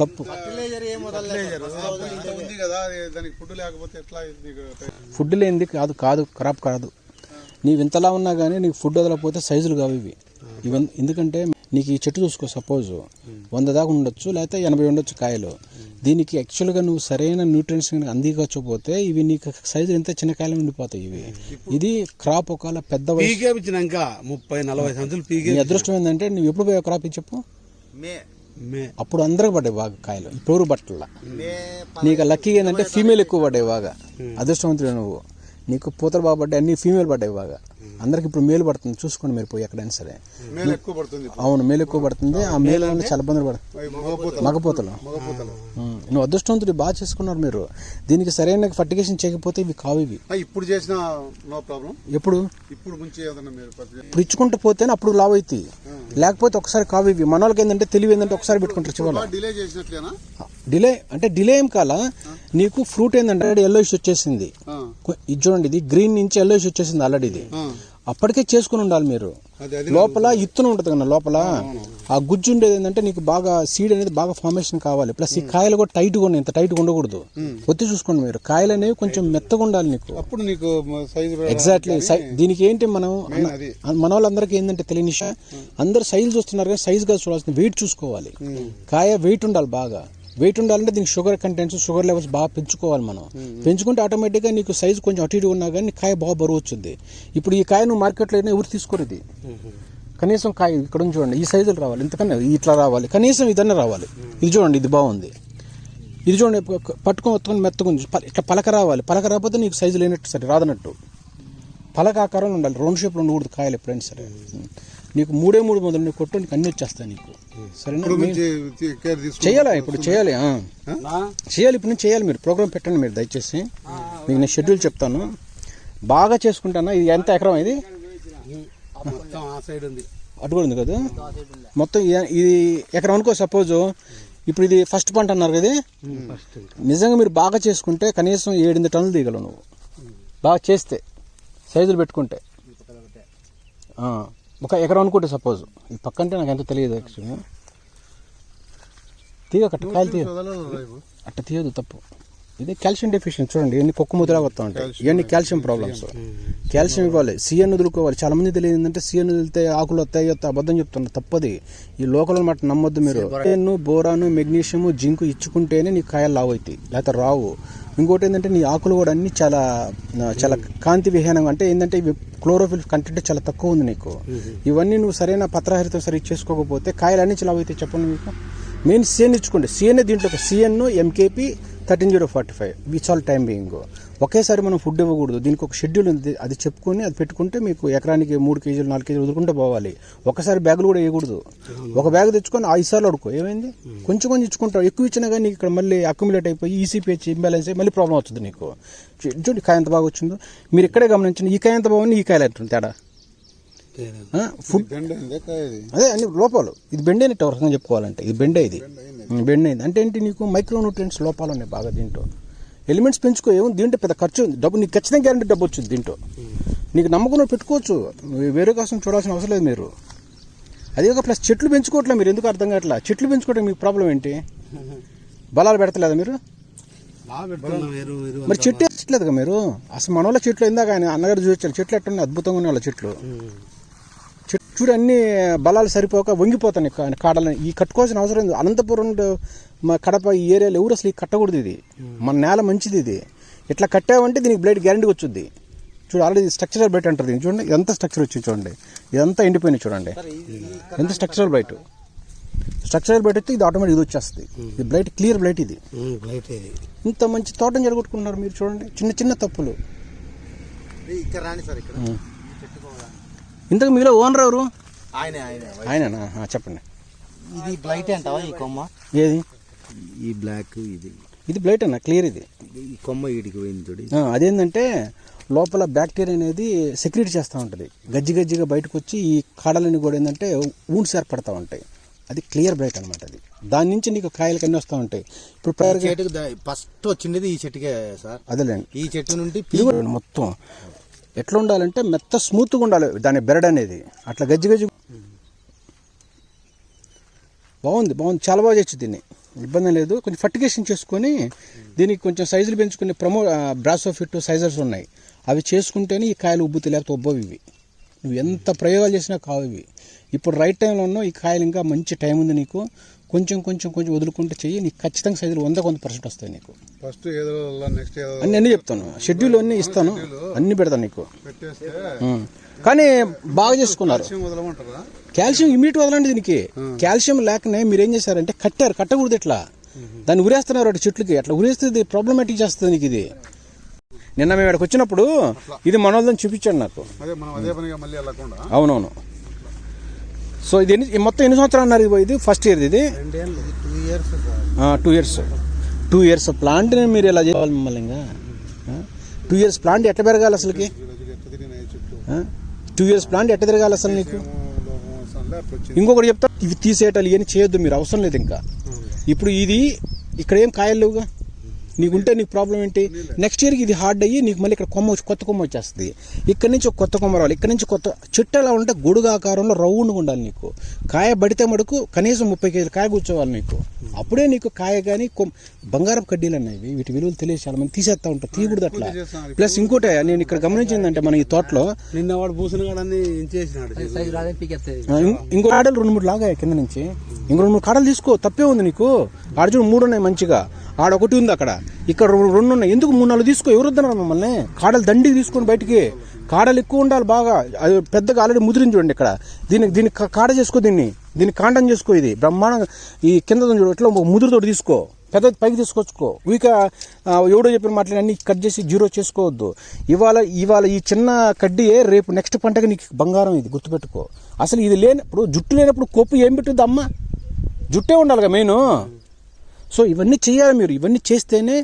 తప్పు. ఫుడ్ లేనిది కాదు కాదు ఖరాబ్ కాదు. నీవు ఇంతలా ఉన్నా కానీ నీకు ఫుడ్ వదలకపోతే సైజులు కావు ఇవి. ఎందుకంటే నీకు ఈ చెట్టు చూసుకో సపోజ్ వంద దాకా ఉండొచ్చు లేకపోతే ఎనభై ఉండొచ్చు కాయలు. దీనికి యాక్చువల్గా నువ్వు సరైన న్యూట్రియన్స్ అందించకపోతే ఇవి నీకు సైజు ఎంత చిన్న కాయలు ఉండిపోతాయి ఇవి. ఇది క్రాప్ ఒకవేళ పెద్ద వయసు ముప్పై నలభై నీ అదృష్టం ఏంటంటే నువ్వు ఎప్పుడు పోయావు క్రాప్ చెప్పు? మే. మే. అప్పుడు అందరికి పడ్డాయి బాగా కాయలు. ఇప్పుడు పట్టల మే నీకు లక్కీగా ఏంటంటే ఫీమేల్ ఎక్కువ పడ్డాయి బాగా అదృష్టవంతుడు నువ్వు. నీకు పూతలు బాగా పడ్డాయి అన్ని ఫీమేల్ పడ్డాయి బాగా అందరికి ఇప్పుడు మేలు పడుతుంది. చూసుకోండి మీరు పోయి ఎక్కడైనా సరే. అవును మేలు ఎక్కువ పడుతుంది. ఆ మేలు వల్ల చాలా ఇబ్బందులు పడుతుంది మగపోతలు. నువ్వు అదృష్టవంతుడు బాగా చేసుకున్నారు మీరు. దీనికి సరైన ఫర్టిగేషన్ చేయకపోతే ఇవి కావు ఇవి. ఇప్పుడు చేసిన ఎప్పుడు? ఇప్పుడు ఇచ్చుకుంటూ పోతేనే అప్పుడు లావ్ అవుతాయి. లేకపోతే ఒకసారి కావు ఇవి. మన వాళ్ళకి ఏంటంటే తెలివి ఏంటంటే ఒకసారి పెట్టుకుంటారు చివరి డిలే అంటే డిలే ఏం కాల? నీకు ఫ్రూట్ ఏంటంటే ఎల్లో ఇష్యూ వచ్చేసింది. ఇది చూడండి ఇది గ్రీన్ నుంచి ఎల్లో ఇష్యూ వచ్చేసింది ఆల్రెడీ ఇది. అప్పటికే చేసుకుని ఉండాలి మీరు. లోపల ఇత్తున ఉంటుంది కదా లోపల. ఆ గుజ్జు ఉండేది ఏంటంటే నీకు బాగా సీడ్ అనేది బాగా ఫార్మేషన్ కావాలి. ప్లస్ ఈ కాయలు కూడా టైట్గా ఉన్నాయి ఇంత టైట్గా ఉండకూడదు. ఒత్తి చూసుకోండి మీరు. కాయలు అనేవి కొంచెం మెత్తగా ఉండాలి నీకు. అప్పుడు నీకు సైజు ఎగ్జాక్ట్లీ దీనికి ఏంటి మనం. మన వాళ్ళందరికీ ఏంటంటే తెలియని అందరు సైజు చూస్తున్నారు కానీ సైజుగా చూడాల్సిన వెయిట్ చూసుకోవాలి. కాయ వెయిట్ ఉండాలి బాగా. వెయిట్ ఉండాలంటే దీనికి షుగర్ కంటెంట్స్ షుగర్ లెవెల్స్ బాగా పెంచుకోవాలి మనం. పెంచుకుంటే ఆటోమేటిక్గా నీకు సైజు కొంచెం అటు ఇటు ఉన్నా కానీ కాయ బాగా బరువు వచ్చింది. ఇప్పుడు ఈ కాయ నువ్వు మార్కెట్లో అయినా ఎవరు తీసుకోరు ఇది. కనీసం కాయ ఇక్కడ నుంచి చూడండి ఈ సైజులు రావాలి. ఇంతకన్నా ఇట్లా రావాలి. కనీసం ఇదన్నా రావాలి. ఇది చూడండి ఇది బాగుంది. ఇది చూడండి పట్టుకొని ఒత్తుకొని మెత్తకుంది ప- ఇట్లా పలక రావాలి. పలక రాకపోతే నీకు సైజు లేనట్టు సరే రాదన్నట్టు. పలక ఆకారంలో ఉండాలి. రౌండ్ షేప్లో ఉండకూడదు కాయలు ఎప్పుడైనా సరే. నీకు మూడే మూడు మొదలు నీకు కొట్టు నీకు అన్ని వచ్చేస్తాయి నీకు. చేయాలా? ఇప్పుడు చేయాలి ఆ. చేయాలి ఇప్పుడు నుంచి చేయాలి. మీరు ప్రోగ్రామ్ పెట్టండి మీరు దయచేసి. మీకు నేను షెడ్యూల్ చెప్తాను. బాగా చేసుకుంటానా? ఇది ఎంత ఎకరం ఇది? మొత్తం ఆ సైడ్ ఉంది. అటు కూడా ఉంది కదా? మొత్తం ఇది ఎకరం అనుకో సపోజ్ ఇప్పుడు ఇది ఫస్ట్ పంట అన్నారు కదా? ఫస్ట్ నిజంగా మీరు బాగా చేసుకుంటే కనీసం ఏడెనిమిది టన్నులు తీయగలవు నువ్వు బాగా చేస్తే సైజులు పెట్టుకుంటే. ఆ, ఒక ఎకరం అనుకుంటే సపోజ్ ఈ పక్కంటే నాకు ఎంత తెలియదు యాక్చువల్గా తీగ కట్ట కాయలు తీయ. అట్ట తీయదు తప్పు. ఇది కాల్షియం డెఫిషియన్సీ చూడండి ఇవన్నీ పొక్కు ముద్రగా వస్తూ ఉంటాయి. ఇవన్నీ కాల్షియం ప్రాబ్లమ్స్ కాల్షియం ఇవ్వాలి. సిఎన్ వదులుకోవాలి. చాలా మంది తెలియదు ఏంటంటే సిఎన్ వదిలితే ఆకులు వస్తాయి అబద్ధం చెప్తున్నారు తప్పది. ఈ లోకల్ మాట నమ్మొద్దు మీరు. సిఎన్ బోరాను మెగ్నీషియం జింకు ఇచ్చుకుంటేనే నీ కాయలు లావు అవుతాయి. లేకపోతే రావు. ఇంకోటి ఏంటంటే నీ ఆకులు కూడా అన్ని చాలా చాలా కాంతి విహీనంగా అంటే ఏంటంటే ఇవి క్లోరోఫిల్ కంటెంట్ చాలా తక్కువ ఉంది నీకు. ఇవన్నీ నువ్వు సరైన పత్రహరితం సరి చేసుకోకపోతే కాయలు అన్ని లావు అవుతాయి. చెప్పండి మీకు. మెయిన్ సిఎన్ ఇచ్చుకోండి. సిఎన్ దీంట్లో CN MKP thirteen zero forty five. Which all time being ఒకేసారి మనం ఫుడ్ ఇవ్వకూడదు. దీనికి ఒక షెడ్యూల్ ఉంది. అది చెప్పుకొని అది పెట్టుకుంటే మీకు ఎకరానికి మూడు కేజీలు నాలుగు కేజీలు వదులుకుంటే పోవాలి. ఒకసారి బ్యాగులు కూడా వేయకూడదు. ఒక బ్యాగ్ తెచ్చుకొని ఐదు సార్లు అడుకో ఏమైంది? కొంచెం కొంచెం ఇచ్చుకుంటావు. ఎక్కువ ఇచ్చినా కానీ ఇక్కడ మళ్ళీ అక్యుములేట్ అయిపోయి ఈసీ ఈసీపీహెచ్ ఇంబ్యాలెన్స్ అయ్యి మళ్ళీ ప్రాబ్లం వస్తుంది నీకు. చూడండి కాయ ఎంత బాగా వచ్చిందో. మీరు ఇక్కడే గమనించండి. ఈ కాయ ఎంత బాగుంది? ఈ కాయలు ఎంత తేడా. ఫుడ్ అదే అన్ని లోపాలు. ఇది బెండ్ అయినట్టు రకంగా చెప్పుకోవాలంటే ఇది బెండ్ ఇది. బెండ్ అయింది. అంటే ఏంటి నీకు? మైక్రో న్యూట్రియంట్స్ లోపాలు ఉన్నాయి బాగా దీంట్లో. ఎలిమెంట్స్ పెంచుకో ఏమో దీంట్లో పెద్ద ఖర్చు ఉంది. డబ్బు నీకు ఖచ్చితంగా గ్యారంటీ డబ్బు వచ్చింది దీంట్లో. నీకు నమ్మకం పెట్టుకోవచ్చు. వేరే కోసం చూడాల్సిన అవసరం లేదు మీరు. అది ఒక ప్లస్ చెట్లు పెంచుకోవట్లే మీరు. ఎందుకు అర్థం కావట్లా? చెట్లు పెంచుకోవడం మీకు ప్రాబ్లం ఏంటి? బలాలు పెడతలేదా మీరు? మరి చెట్టు వేసట్లేదుగా మీరు? అసలు మన వాళ్ళ చెట్లు ఇందాక ఆయన అన్నగారు చూపించారు. చెట్లు ఎట్టున్నాయి అద్భుతంగా ఉన్నాయి వాళ్ళ చెట్లు. చూడు అన్ని బలాలు సరిపోక వంగిపోతాయి కా- కాడలు ఈ కట్టుకోవాల్సిన అవసరం లేదు. అనంతపురం మా కడప ఈ ఏరియాలో ఎవరు అసలు కట్టకూడదు ఇది. మన నేల మంచిది ఇది. ఇట్లా కట్టావంటే దీనికి బ్లైడ్ గ్యారంటీ వచ్చుద్ది. చూడు ఆల్రెడీ స్ట్రక్చరల్ బ్లైట్ అంటారు దీన్ని. చూడండి ఎంత స్ట్రక్చర్ వచ్చింది చూడండి. ఇదంతా ఎండిపోయింది చూడండి. ఎంత స్ట్రక్చరల్ బ్లైట్ స్ట్రక్చరల్ బ్లైట్ అయితే ఇది ఆటోమేటిక్ ఇది వచ్చేస్తుంది. ఇది బ్లైట్ క్లియర్ బ్లైట్ ఇది. ఇంత మంచి తోటను జరగొట్టుకున్నారు మీరు చూడండి. చిన్న చిన్న తప్పులు. ఇక్కడ రాండి సార్ ఇక్కడ. ఇంతకు మీలో ఓనర్ ఎవరు? ఆయనే ఆయనే ఆయననా? చెప్పండి. ఇది బ్లైట్ అంటావా ఈ కొమ్మ? ఏది? ఈ బ్లాక్ ఇది. ఇది బ్లైట్ అన్న? క్లియర్ ఇది. ఈ కొమ్మ ఈడికి పోయింది చూడు. అదేంటంటే లోపల బ్యాక్టీరియా అనేది సెక్రీట్ చేస్తూ ఉంటుంది. గజ్జి గజ్జిగా బయటకు వచ్చి ఈ కాడలని కూడా ఏంటంటే ఊండ్స్ ఏర్పడతా ఉంటాయి. అది క్లియర్ బ్లైట్ అనమాట అది. దాని నుంచి నీకు కాయలు కన్నీ వస్తూ ఉంటాయి. ఇప్పుడు చెట్టుకు ఫస్ట్ వచ్చింది ఈ చెట్టుకే సార్. అదేలేండి. ఈ చెట్టు నుండి మొత్తం. ఎట్లా ఉండాలంటే మెత్త స్మూత్గా ఉండాలి దాని బెరడ్ అనేది. అట్లా గజ్జి గజ్జి బాగుంది బాగుంది. చాలా బాగా చేయొచ్చు దీన్ని. ఇబ్బంది లేదు. కొంచెం ఫర్టిగేషన్ చేసుకొని దీనికి కొంచెం సైజులు పెంచుకునే ప్రమో బ్రాసోఫిట్ సైజర్స్ ఉన్నాయి. అవి చేసుకుంటేనే ఈ కాయలు ఉబ్బుతాయి లేకపోతే ఉబ్బవి ఇవి. నువ్వు ఎంత ప్రయోగాలు చేసినా కావు ఇవి. ఇప్పుడు రైట్ టైంలో ఉన్నావు ఈ కాయలు ఇంకా మంచి టైం ఉంది నీకు. కొంచెం కొంచెం కొంచెం వదులుకుంటే చెయ్యి నీకు ఖచ్చితంగా సైజులు వంద కొంత పర్సెంట్ వస్తాయి నీకు. ఫస్ట్ ఏదో నెక్స్ట్ ఏదో అన్ని అన్ని చెప్తాను. షెడ్యూల్ అన్నీ ఇస్తాను. అన్ని పెడతాను నీకు. కానీ బాగా చేసుకున్నారు. కాల్షియం ఇమీడియట్ వదలండి దీనికి. కాల్షియం లేకనే మీరు ఏం చేశారంటే కట్టారు కట్టకూడదు ఇట్లా. దాన్ని ఉరేస్తున్నారు అటు చెట్లకి. అట్లా ఉరేస్తే ప్రాబ్లమాటిక్ చేస్తుంది నీకు ఇది. నిన్న మేము ఇక్కడికి వచ్చినప్పుడు ఇది మనోళ్ళని చూపించాడు నాకు. అవునవును. సో ఇది ఎన్ని మొత్తం ఎన్ని సంవత్సరాలు అన్నారు ఇది ఇది? ఫస్ట్ ఇయర్ ఇది? Two years two years two years ప్లాంట్ని మీరు ఇలా చేయాలి మిమ్మల్ని ఇంకా? టూ ఇయర్స్ ప్లాంట్ ఎట్ట పెరగాలి అసలుకి? టూ ఇయర్స్ ప్లాంట్ ఎట్ట తిరగాలి అసలు నీకు? ఇంకొకటి చెప్తా ఇవి తీసేయటాలు ఇవన్నీ చేయొద్దు మీరు అవసరం లేదు ఇంకా. ఇప్పుడు ఇది ఇక్కడ ఏం కాయలు లేవుగా? నీకుంటే నీకు ప్రాబ్లం ఏంటి? నెక్స్ట్ ఇయర్కి ఇది హార్డ్ అయ్యి నీకు మళ్ళీ ఇక్కడ కొమ్మ వచ్చి కొత్త కొమ్మ వచ్చేస్తుంది. ఇక్కడ నుంచి ఒక కొత్త కొమ్మ రావాలి. ఇక్కడ నుంచి కొత్త చెట్టు ఎలా ఉంటే గొడుగు ఆకారంలో రౌండ్గా ఉండాలి నీకు. కాయ బడితే మడుకు కనీసం ముప్పై కేజీలు కాయ కూర్చోవాలి నీకు. అప్పుడే నీకు కాయ కానీ కొమ్ బంగారం కడ్డీలు అన్నాయి వీటి విలువలు తెలియదు చాలా మంది. తీసేస్తా ఉంటారు. తీయకూడదు అట్లా. ప్లస్ ఇంకోటి నేను ఇక్కడ గమనించిందంటే మన ఈ తోటలో నిన్న వాడు ఇంకో కాడలు రెండు మూడు లాగా కింద నుంచి. ఇంకో రెండు మూడు కాడలు తీసుకో తప్పే ఉంది నీకు. ఆడ చూడు మూడు ఉన్నాయి మంచిగా. ఆడ ఒకటి ఉంది అక్కడ. ఇక్కడ రెండు ఉన్నాయి ఎందుకు మూడు నాలుగు తీసుకో? ఎవరు వద్దన్నారు మమ్మల్ని? కాడలు దండికి తీసుకొని బయటికి. కాడలు ఎక్కువ ఉండాలి బాగా. అది పెద్దగా ఆల్రెడీ ముదిరింది చూడండి ఇక్కడ. దీనికి దీనికి కాడ చేసుకో దీన్ని. దీన్ని కాండం చేసుకో ఇది. బ్రహ్మాండంగా ఈ కింద చూడు. ఎట్లా ఒక ముదురుతోటి తీసుకో. పెద్ద పైకి తీసుకొచ్చుకో. ఊక ఎవడో చెప్పిన మాటలు అన్ని కట్ చేసి జీరో చేసుకోవద్దు. ఇవాళ ఇవాళ ఈ చిన్న కడ్డీయే రేపు నెక్స్ట్ పంటకి నీకు బంగారం ఇది. గుర్తుపెట్టుకో. అసలు ఇది లేనప్పుడు జుట్టు లేనప్పుడు కొప్పు ఏం పెట్టుద్ది అమ్మ? జుట్టే ఉండాలిగా మెయిన్. సో ఇవన్నీ చేయాలి మీరు. ఇవన్నీ చేస్తేనే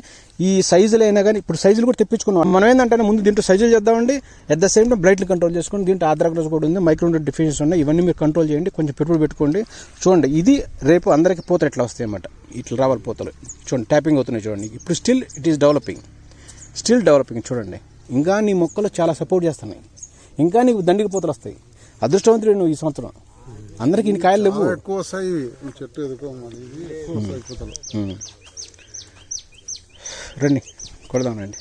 ఈ సైజులు అయినా కానీ ఇప్పుడు సైజులు కూడా తెప్పించుకున్నాం. మనం ఏంటంటే ముందు దీంట్లో సైజులు చేద్దామండి. ఎట్ ద సేమ్ టైం బ్రైట్లు కంట్రోల్ చేసుకోండి. దీంట్లో ఆధారగ్రస్ కూడా ఉంది మైక్రో డిఫిషన్స్ ఉన్నాయి. ఇవన్నీ మీరు కంట్రోల్ చేయండి. కొంచెం పెట్టుబడి పెట్టుకోండి. చూడండి ఇది రేపు అందరికి పూతలు ఎట్లా వస్తాయి అన్నమాట. ఇట్లా రావాలి పూతలు. చూడండి ట్యాపింగ్ అవుతున్నాయి చూడండి. ఇప్పుడు still it is developing still developing చూడండి. ఇంకా నీ మొక్కలు చాలా సపోర్ట్ చేస్తున్నాయి. ఇంకా నీకు దండికి పూతలు వస్తాయి. అదృష్టవంతుడు నువ్వు ఈ సంవత్సరం. అందరికి ఇన్ని కాయలు లేవు. ఎక్కువ వస్తాయి. చెట్టు ఎక్కువ వస్తాయి పూతలు. ఉమ్. రండి కొడదాం రండి.